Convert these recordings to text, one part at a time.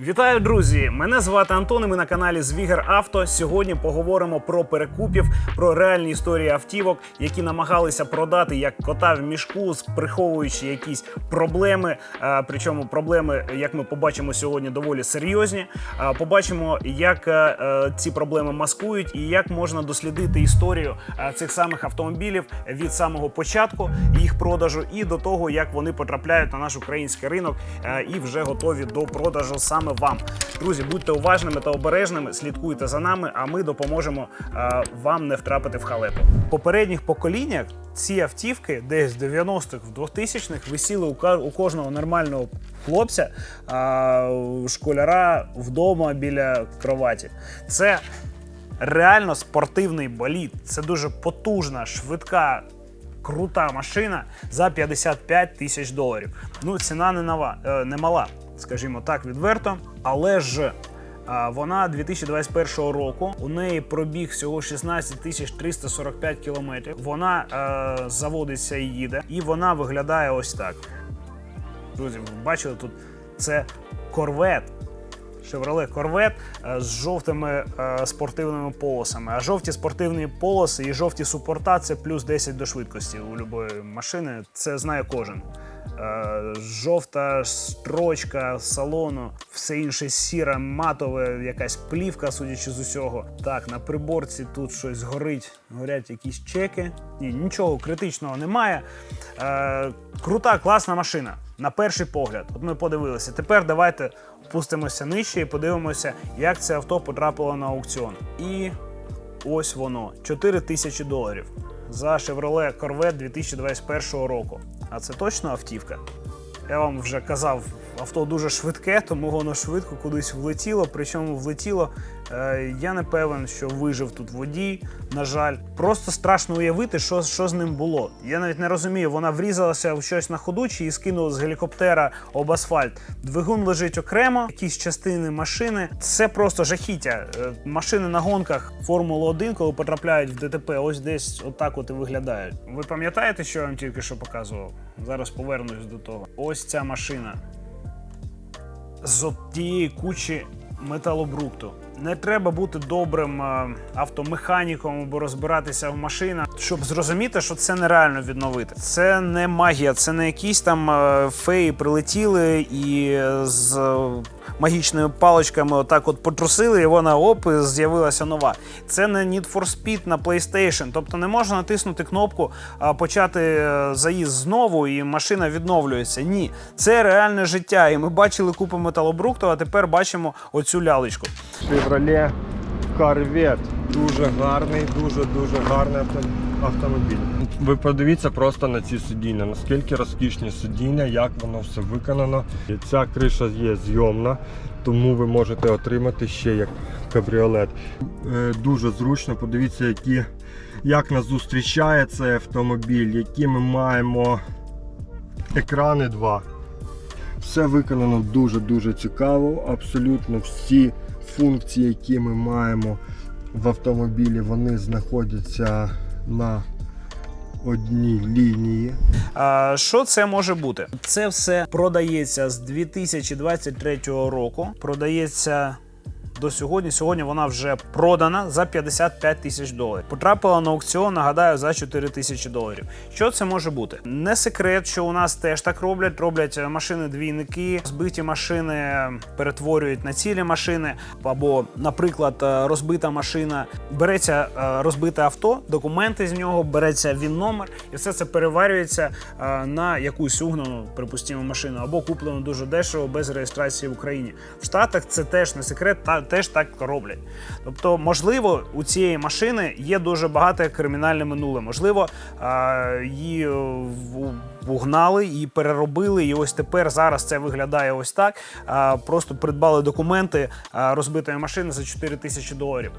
Вітаю, друзі! Мене звати Антон. і Ми на каналі Звігер Авто. Сьогодні поговоримо про перекупів, про реальні історії автівок, які намагалися продати як кота в мішку, приховуючи якісь проблеми. Причому проблеми, як ми побачимо сьогодні, доволі серйозні. Побачимо, як е, е, ці проблеми маскують і як можна дослідити історію е, цих самих автомобілів від самого початку їх продажу і до того, як вони потрапляють на наш український ринок і вже готові до продажу саме вам. Друзі, будьте уважними та обережними, слідкуйте за нами, а ми допоможемо е, вам не втрапити в халепу. В попередніх поколіннях ці автівки, десь в 90-х, в 2000-х, висіли у у кожного нормального хлопця, а, школяра вдома біля кроваті. Це реально спортивний болід. Це дуже потужна, швидка, крута машина за 55 тисяч доларів. Ну, ціна не, нова, е, не мала, скажімо так, відверто. Але ж вона 2021 року. У неї пробіг всього 16 тисяч 345 кілометрів. Вона е, заводиться і їде, і вона виглядає ось так. Друзі, ви бачили тут це корвет. Chevrolet Corvette е, з жовтими е, спортивними полосами. А жовті спортивні полоси і жовті супорта це плюс 10 до швидкості у будь-якої машини. Це знає кожен. Е, Жовта строчка салону, все інше сіра, матове, якась плівка, судячи з усього. Так, на приборці тут щось горить, горять якісь чеки. Ні, нічого критичного немає. Е, крута, класна машина. На перший погляд, от ми подивилися. Тепер давайте опустимося нижче і подивимося, як це авто потрапило на аукціон. І ось воно: 4 тисячі доларів за Chevrolet Corvette 2021 року. А це точно автівка? Я вам вже казав, авто дуже швидке, тому воно швидко кудись влетіло. Причому влетіло. Е, я не певен, що вижив тут водій. На жаль, просто страшно уявити, що, що з ним було. Я навіть не розумію, вона врізалася в щось на ходу чи її скинуло з гелікоптера об асфальт. Двигун лежить окремо, якісь частини машини. Це просто жахіття. Е, Машини на гонках Формули 1, коли потрапляють в ДТП, ось десь отак от і виглядають. Ви пам'ятаєте, що я вам тільки що показував? Зараз повернусь до того. Ось ця машина з тієї кучі металобрухту. Не треба бути добрим е, автомеханіком або розбиратися в машинах, щоб зрозуміти, що це нереально відновити. Це не магія, це не якісь там е, феї прилетіли і е, з магічними паличками отак от потрусили, і вона оп, і з'явилася нова. Це не Need for Speed на PlayStation. Тобто не можна натиснути кнопку, почати заїзд знову, і машина відновлюється. Ні, це реальне життя. І ми бачили купу металобрухту, а тепер бачимо оцю лялечку. Chevrolet Corvette. Дуже гарний, дуже-дуже гарний автомобіль. Ви подивіться просто на ці сидіння, наскільки розкішні сидіння, як воно все виконано. Ця криша є зйомна, тому ви можете отримати ще як кабріолет. Е, Дуже зручно, подивіться, які, як нас зустрічає цей автомобіль, які ми маємо екрани два. Все виконано дуже-дуже цікаво. Абсолютно всі функції, які ми маємо в автомобілі, вони знаходяться на одній лінії. А, Що це може бути? Це все продається з 2023 року. Продається до сьогодні. Сьогодні вона вже продана за 55 тисяч доларів. Потрапила на аукціон, нагадаю, за 4 тисячі доларів. Що це може бути? Не секрет, що у нас теж так роблять. Роблять машини-двійники, збиті машини перетворюють на цілі машини. Або, наприклад, е, розбита машина. Береться е, розбите авто, документи з нього, береться він номер, і все це переварюється е, на якусь угнану, припустимо, машину, або куплену дуже дешево без реєстрації в Україні. В Штатах це теж не секрет, та теж так роблять. Тобто, можливо, у цієї машини є дуже багато кримінальне минуле. Можливо, її вугнали і переробили. І ось тепер зараз це виглядає ось так. Просто придбали документи розбитої машини за 4 тисячі доларів.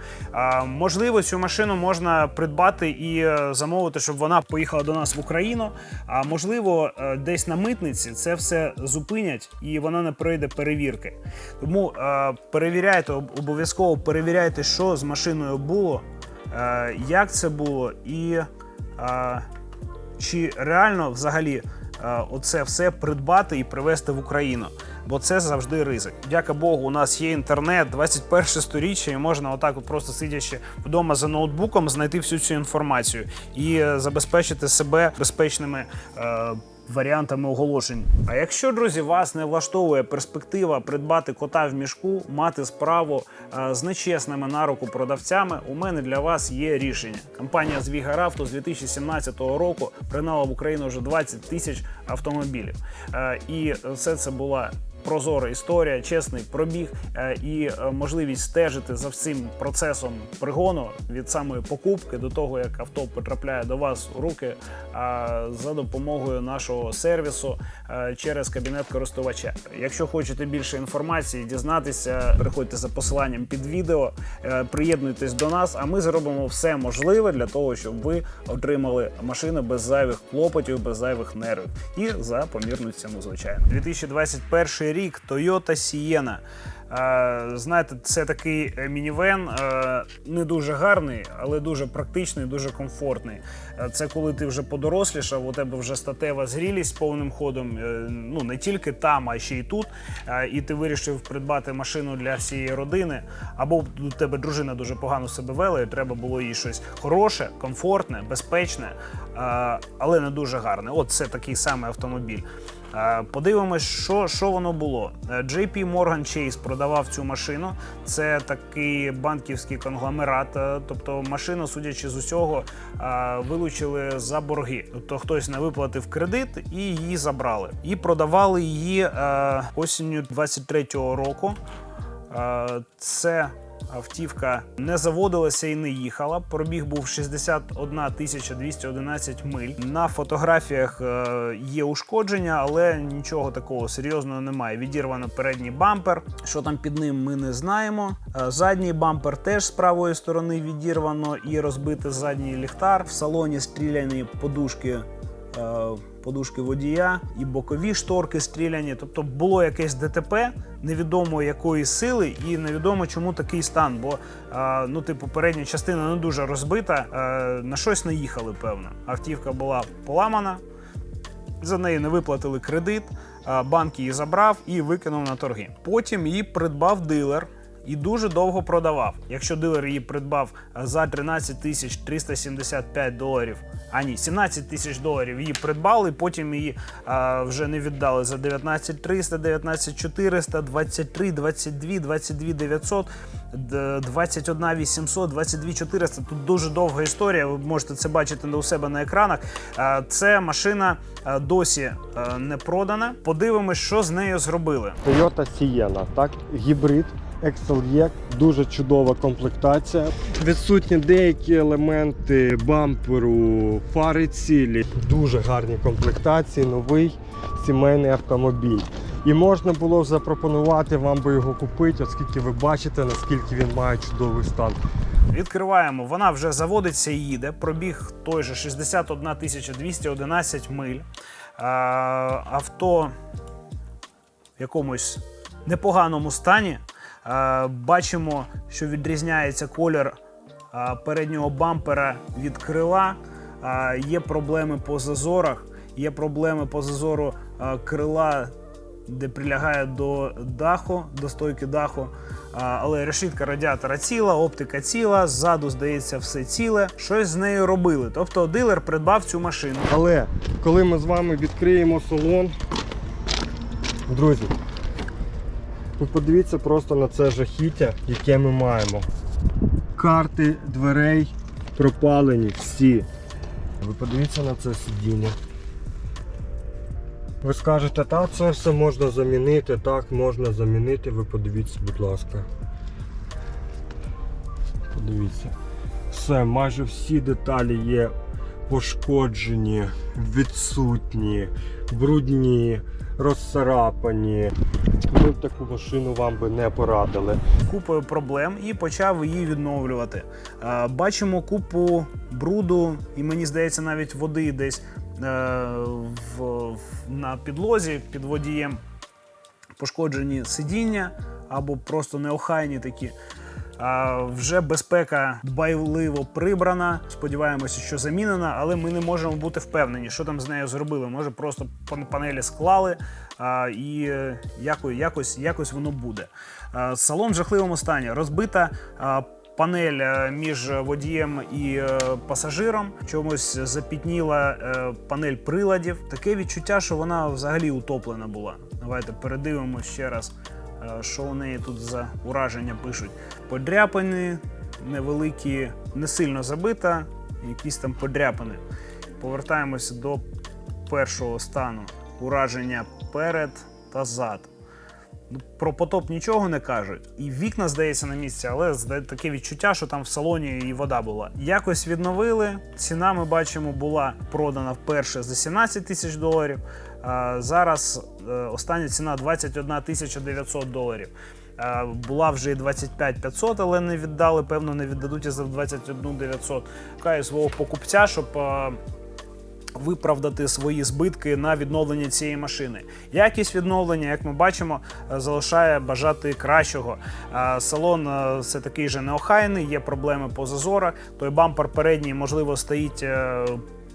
Можливо, цю машину можна придбати і е, замовити, щоб вона поїхала до нас в Україну. А можливо, е, десь на митниці це все зупинять і вона не пройде перевірки. Тому е, перевіряйте, обов'язково перевіряйте, що з машиною було, як це було, і чи реально взагалі е, оце все придбати і привезти в Україну. бо це завжди ризик. Дяка Богу, у нас є інтернет, 21 сторіччя, і можна отак, от просто сидячи вдома за ноутбуком, знайти всю цю інформацію і е, забезпечити себе безпечними. Е, Варіантами оголошень. А якщо, друзі, вас не влаштовує перспектива придбати кота в мішку, мати справу е, з нечесними на руку продавцями, у мене для вас є рішення. Компанія Звігаравто з 2017 року принала в Україну вже 20 тисяч автомобілів. Е, І все це була прозора історія, чесний пробіг е, і е, можливість стежити за всім процесом пригону від самої покупки до того, як авто потрапляє до вас у руки за допомогою нашого сервісу е, через кабінет користувача. Якщо хочете більше інформації, дізнатися, переходьте за посиланням під відео, приєднуйтесь до нас, а ми зробимо все можливе для того, щоб ви отримали машину без зайвих клопотів, без зайвих нервів і за помірну ціну, звичайно. 2021 рік Toyota Sienna. Е, Знаєте, це такий е, мінівен, е, не дуже гарний, але дуже практичний, дуже комфортний. Це коли ти вже подорослішав, у тебе вже статева зрілість повним ходом. Ну не тільки там, а ще й тут. І ти вирішив придбати машину для всієї родини. Або у тебе дружина дуже погано себе вела, і треба було їй щось хороше, комфортне, безпечне, але не дуже гарне. От це такий самий автомобіль. Е, Подивимось, що, що воно було. JP Morgan Chase продавав цю машину. Це такий банківський конгломерат. е, Тобто машину, судячи з усього, е, вилучили за борги. Тобто хтось не виплатив кредит і її забрали. І продавали її осінню 23-го року. Це автівка не заводилася і не їхала. Пробіг був 61 211 миль. На фотографіях е, є ушкодження, але нічого такого серйозного немає. Відірвано передній бампер. Що там під ним, ми не знаємо. Е, Задній бампер теж з правої сторони відірвано і розбитий задній ліхтар. В салоні стріляні подушки е, подушки водія і бокові шторки стріляні. Тобто було якесь ДТП невідомо якої сили, і невідомо чому такий стан. Бо ну, типу, передня частина не дуже розбита, на щось наїхали, певно. Автівка була поламана. За неї не виплатили кредит, банк її забрав і викинув на торги. Потім її придбав дилер і дуже довго продавав. Якщо дилер її придбав за 13 тисяч 375 доларів, а ні, 17 тисяч доларів її придбали, потім її а, вже не віддали за 19 300, 19 400, 23, 22, 22 900, д- 21 800, 22 400. Тут дуже довга історія. Ви можете це бачити у себе на екранах. А, Це машина досі не продана. Подивимось, що з нею зробили. Toyota Sienna, так, гібрид. XLE, дуже чудова комплектація. Відсутні деякі елементи бамперу, фари цілі. Дуже гарні комплектації, новий сімейний автомобіль. І можна було запропонувати вам би його купити, оскільки ви бачите, наскільки він має чудовий стан. Відкриваємо, вона вже заводиться і їде. Пробіг той же 61 211 миль. Авто в якомусь непоганому стані. А, бачимо, що відрізняється колір переднього бампера від крила. Є проблеми по зазорах, є проблеми по зазору крила де прилягає до даху, до стойки даху. Але решітка радіатора ціла, оптика ціла, ззаду, здається, все ціле. Щось з нею робили. Тобто дилер придбав цю машину. Але коли ми з вами відкриємо салон, друзі, ви подивіться просто на це жахіття, яке ми маємо. Карти дверей пропалені всі. Ви подивіться на це сидіння. Ви скажете, та це все можна замінити, так, можна замінити. Ви подивіться, будь ласка. Подивіться. Все, майже всі деталі є пошкоджені, відсутні, брудні, розцарапані. Ми б таку машину вам би не порадили. купою проблем і почав її відновлювати. Е, Бачимо купу бруду, і мені здається, навіть води десь е, на підлозі під водієм. Пошкоджені сидіння або просто неохайні такі. А, вже безпека дбайливо прибрана. Сподіваємося, що замінена, але ми не можемо бути впевнені, що там з нею зробили. Може, просто панелі склали а, і е, яко- якось, якось воно буде. А, салон в жахливому стані. Розбита. а, Панель е, між водієм і е, пасажиром чомусь запітніла панель приладів. Таке відчуття, що вона взагалі утоплена була. Давайте передивимо ще раз, що у неї тут за ураження пишуть. Подряпини невеликі, не сильно забита, якісь там подряпини. Повертаємося до першого стану. Ураження перед та зад. Ну, Про потоп нічого не кажуть. І вікна, здається, на місці, але таке відчуття, що там в салоні і вода була. Якось відновили. Ціна, ми бачимо, була продана вперше за 17 тисяч доларів. Зараз е, остання ціна 21 тисяча 900 доларів. Була вже і 25 500, але не віддали. Певно, не віддадуть і за 21 900. Шукаю свого покупця, щоб. е, виправдати свої збитки на відновлення цієї машини. Якість відновлення, як ми бачимо, е, залишає бажати кращого. Салон все такий же неохайний, є проблеми по зазорах. Той бампер передній, можливо, стоїть.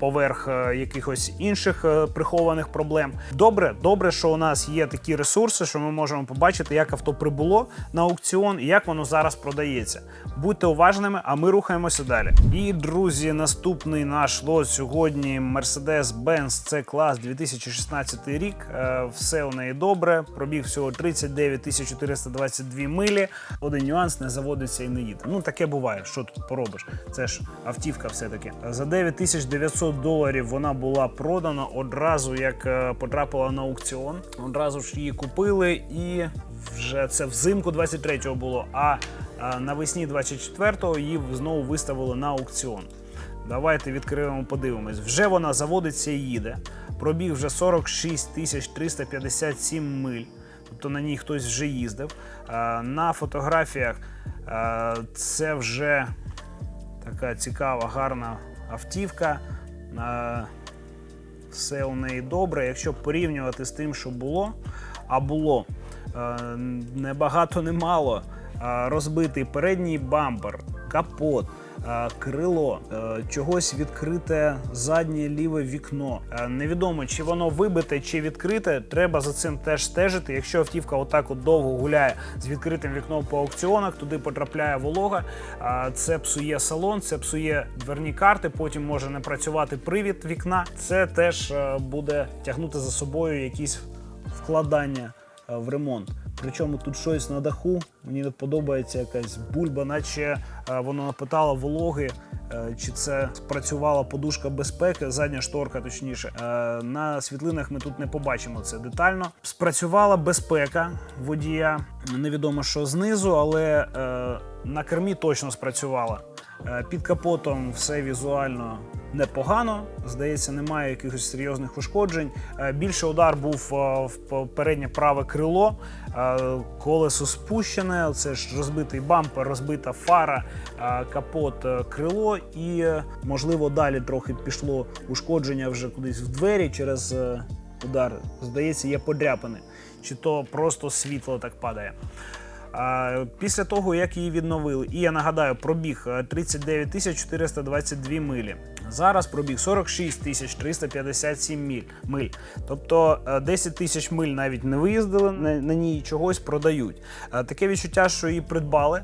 Поверх е, якихось інших е, прихованих проблем. Добре, добре, що у нас є такі ресурси, що ми можемо побачити, як авто прибуло на аукціон і як воно зараз продається. Будьте уважними, а ми рухаємося далі. І друзі, наступний наш лот сьогодні Mercedes-Benz C клас 2016 рік. Е, Все у неї добре. Пробіг всього 39 422 милі. Один нюанс не заводиться і не їде. Ну таке буває. Що тут поробиш? Це ж автівка, все таки. За 9900 доларів вона була продана одразу, як е, потрапила на аукціон. Одразу ж її купили, і вже це взимку 23-го було. А а навесні 24-го її знову виставили на аукціон. Давайте відкриємо, подивимось. Вже вона заводиться і їде. Пробіг вже 46 тисяч 357 миль. Тобто на ній хтось вже їздив. На фотографіях це вже така цікава, гарна автівка. Все у неї добре. Якщо порівнювати з тим, що було, а було е, небагато не. Е, Розбитий передній бампер, капот, крило, е, чогось відкрите заднє ліве вікно. Е, Невідомо, чи воно вибите, чи відкрите. Треба за цим теж стежити. Якщо автівка отак от довго гуляє з відкритим вікном по аукціонах, туди потрапляє волога. е, Це псує салон, це псує дверні карти. Потім може не працювати привід вікна. Це теж е, буде тягнути за собою якісь вкладання е, в ремонт. Причому тут щось на даху. Мені не подобається якась бульба, наче е, воно напитало вологи. е, Чи це спрацювала подушка безпеки, задня шторка, точніше. Е, На світлинах ми тут не побачимо це детально. Спрацювала безпека водія. Невідомо, що знизу, але на кермі точно спрацювала. Під капотом все візуально непогано. Здається, немає якихось серйозних ушкоджень. Більше удар був в переднє праве крило, колесо спущене. Це ж розбитий бампер, розбита фара, капот, е, крило, і е, можливо далі трохи пішло ушкодження вже кудись в двері через е, удар. Здається, є подряпини, чи то просто світло так падає. Після того, як її відновили, і я нагадаю, пробіг е, 39 422 милі. Зараз пробіг 46 тисяч 357 миль. миль. Тобто е, 10 тисяч миль навіть не виїздили, на, на ній чогось продають. Е, Таке відчуття, що її придбали,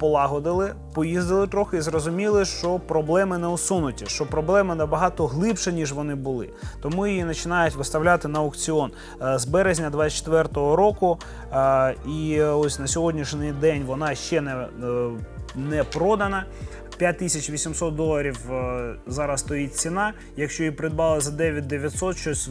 полагодили, поїздили трохи і зрозуміли, що проблеми не усунуті, що проблеми набагато глибше, ніж вони були. Тому її починають виставляти на аукціон Е, з березня 24-го року. е, І ось на сьогоднішній день вона ще не, е, не продана. 5800 доларів е, зараз стоїть ціна. Якщо її придбали за 9900, щось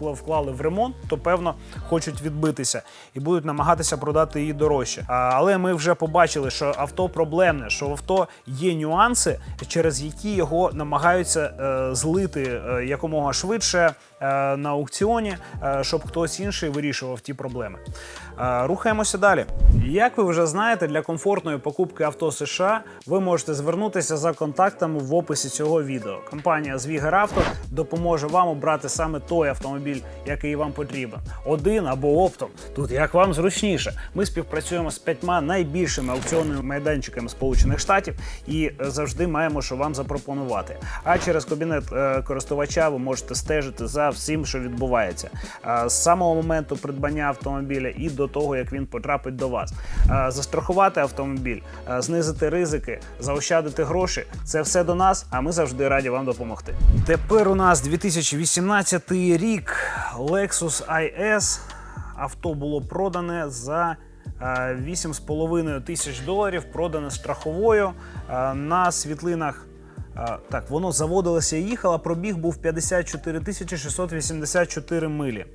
вклали в ремонт, то певно хочуть відбитися і будуть намагатися продати її дорожче. Але ми вже побачили, що авто проблемне, що в авто є нюанси, через які його намагаються е, злити е, якомога швидше на аукціоні, щоб хтось інший вирішував ті проблеми. Рухаємося далі. Як ви вже знаєте, для комфортної покупки авто США ви можете звернутися за контактами в описі цього відео. Компанія Звігер Авто допоможе вам обрати саме той автомобіль, який вам потрібен. Один або оптом. Тут як вам зручніше. Ми співпрацюємо з п'ятьма найбільшими аукціонними майданчиками Сполучених Штатів і е, завжди маємо, що вам запропонувати. А через кабінет е, користувача ви можете стежити за всім, що відбувається з самого моменту придбання автомобіля і до того, як він потрапить до вас. Е, Застрахувати автомобіль, е, знизити ризики, заощадити гроші це все до нас, а ми завжди раді вам допомогти. Тепер у нас 2018 рік Lexus IS. Авто було продане за е, 8,5 тисяч доларів, продане страховою е, на світлинах. е, Так, воно заводилося і їхало, пробіг був 54 тисячі 684 милі.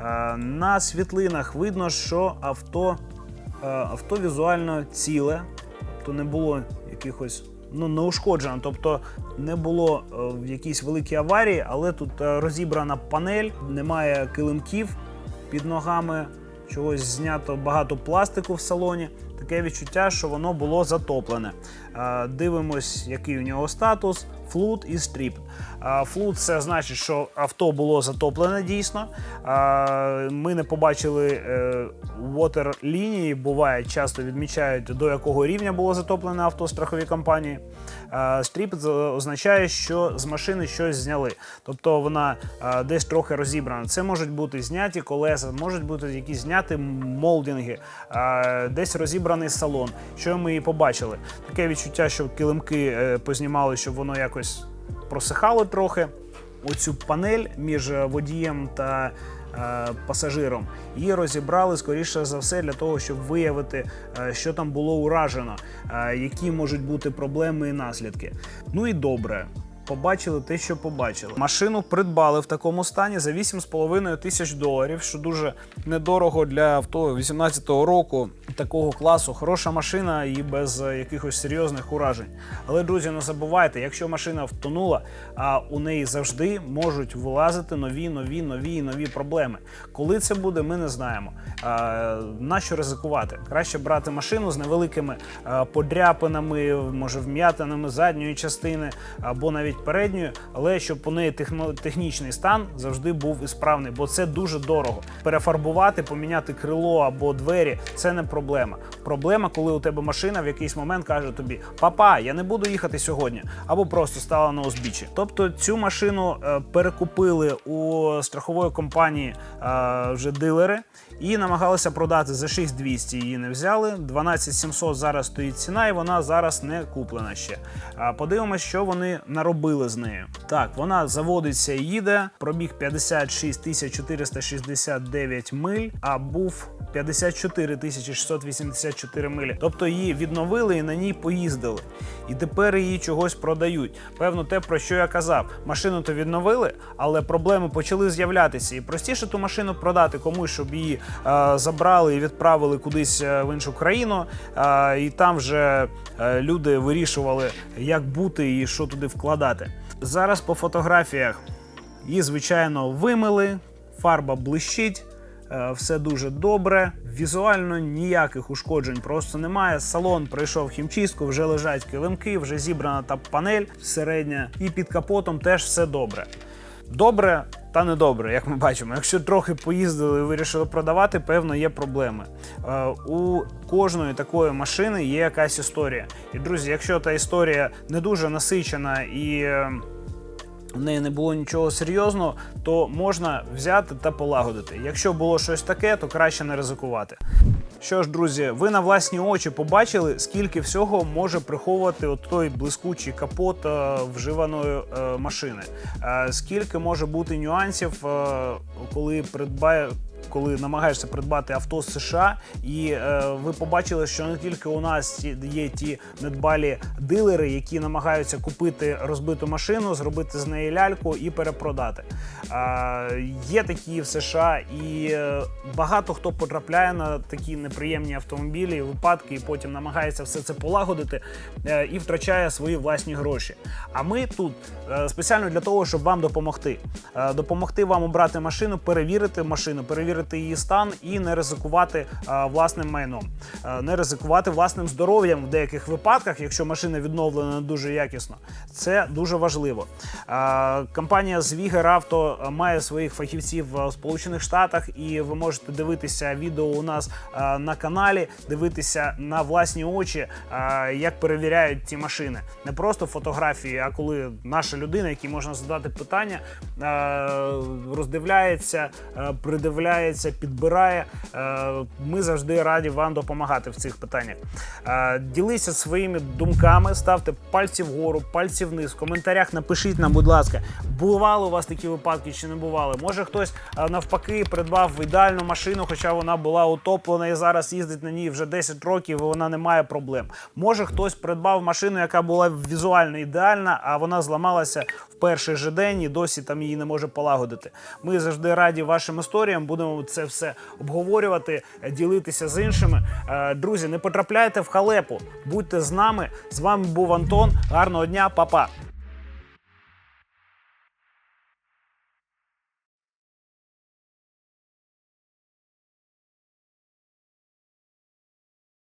Е, На світлинах видно, що авто, е, авто візуально ціле, то не було якихось ну, не ушкоджено, тобто не було е, в якійсь великій аварії, але тут розібрана панель, немає килимків під ногами, чогось знято багато пластику в салоні. Таке відчуття, що воно було затоплене. Дивимось, який у нього статус. Флут і стріп. Флут це значить, що авто було затоплене дійсно. Ми не побачили вотер лінії. Буває, часто відмічають, до якого рівня було затоплене авто страхові компанії. Е, Стріп означає, що з машини щось зняли. Тобто вона е, десь трохи розібрана. Це можуть бути зняті колеса, можуть бути якісь зняті молдинги, е, десь розібраний салон. Що ми і побачили? Таке відчуття, що килимки познімали, щоб воно якось просихало трохи. Оцю панель між водієм та пасажиром її розібрали скоріше за все для того, щоб виявити, е, що там було уражено, е, які можуть бути проблеми і наслідки. Ну і добре. Побачили те, що побачили. Машину придбали в такому стані за 8,5 тисяч доларів, що дуже недорого для авто 18-го року такого класу. Хороша машина і без е, якихось серйозних уражень. Але, друзі, не забувайте, якщо машина втонула, а у неї завжди можуть вилазити нові, нові, нові нові проблеми. Коли це буде, ми не знаємо. А, нащо ризикувати? Краще брати машину з невеликими подряпинами, може вм'ятинами задньої частини або навіть передньої, але щоб у неї технічний стан завжди був ісправний, бо це дуже дорого. Перефарбувати, поміняти крило або двері це не проблема. Проблема, коли у тебе машина в якийсь момент каже тобі: Папа, я не буду їхати сьогодні, або просто стала на узбіччі. Тобто цю машину е, перекупили у страхової компанії е, вже дилери і намагалися продати за 6200 її не взяли. 12700 зараз стоїть ціна, і вона зараз не куплена ще. А подивимось, що вони наробили з нею. Так, вона заводиться і їде. Пробіг 56 469 миль, а був 54 684 милі. Тобто її відновили і на ній поїздили. І тепер її чогось продають. Певно, те, про що я казав. Машину то відновили, але проблеми почали з'являтися. І простіше ту машину продати комусь, щоб її забрали і відправили кудись е, в іншу країну. Е, і там вже е, люди вирішували, як бути і що туди вкладати. Зараз по фотографіях її, звичайно, вимили, фарба блищить. Е, Все дуже добре. Візуально ніяких ушкоджень просто немає. Салон пройшов хімчистку, вже лежать килимки, вже зібрана та панель середня, і під капотом теж все добре. Добре та недобре, як ми бачимо. Якщо трохи поїздили і вирішили продавати, певно, є проблеми. Е, у кожної такої машини є якась історія. І друзі, якщо та історія не дуже насичена і. В неї не було нічого серйозного, то можна взяти та полагодити. Якщо було щось таке, то краще не ризикувати. Що ж, друзі, ви на власні очі побачили, скільки всього може приховувати от той блискучий капот е, вживаної е, машини. Е, скільки може бути нюансів, коли придбає. Коли намагаєшся придбати авто з США, і е, ви побачили, що не тільки у нас є ті недбалі дилери, які намагаються купити розбиту машину, зробити з неї ляльку і перепродати. Е, є такі в США, і е, багато хто потрапляє на такі неприємні автомобілі, випадки, і потім намагається все це полагодити е, і втрачає свої власні гроші. А ми тут е, спеціально для того, щоб вам допомогти. Е, допомогти вам обрати машину, перевірити машину, перевірити перевірити її стан і не ризикувати е, власним майном, Е, не ризикувати власним здоров'ям в деяких випадках, якщо машина відновлена дуже якісно. Це дуже важливо. Е, Компанія Звігер Авто має своїх фахівців в Сполучених Штатах, і ви можете дивитися відео у нас на каналі, дивитися на власні очі, як перевіряють ці машини. Не просто фотографії, а коли наша людина, якій можна задати питання, роздивляється, е, придивляється, підбирає. Е, Ми завжди раді вам допомагати в цих питаннях. Е, Ділися своїми думками, ставте пальці вгору, пальці вниз. В коментарях напишіть нам, будь ласка, бували у вас такі випадки чи не бували. Може хтось е, навпаки придбав ідеальну машину, хоча вона була утоплена і зараз їздить на ній вже 10 років, і вона не має проблем. Може хтось придбав машину, яка була візуально ідеальна, а вона зламалася в перший же день і досі там її не може полагодити. Ми завжди раді вашим історіям. Будемо це все обговорювати, е, ділитися з іншими. Е, Друзі, не потрапляйте в халепу. Будьте з нами. З вами був Антон. Гарного дня, па-па.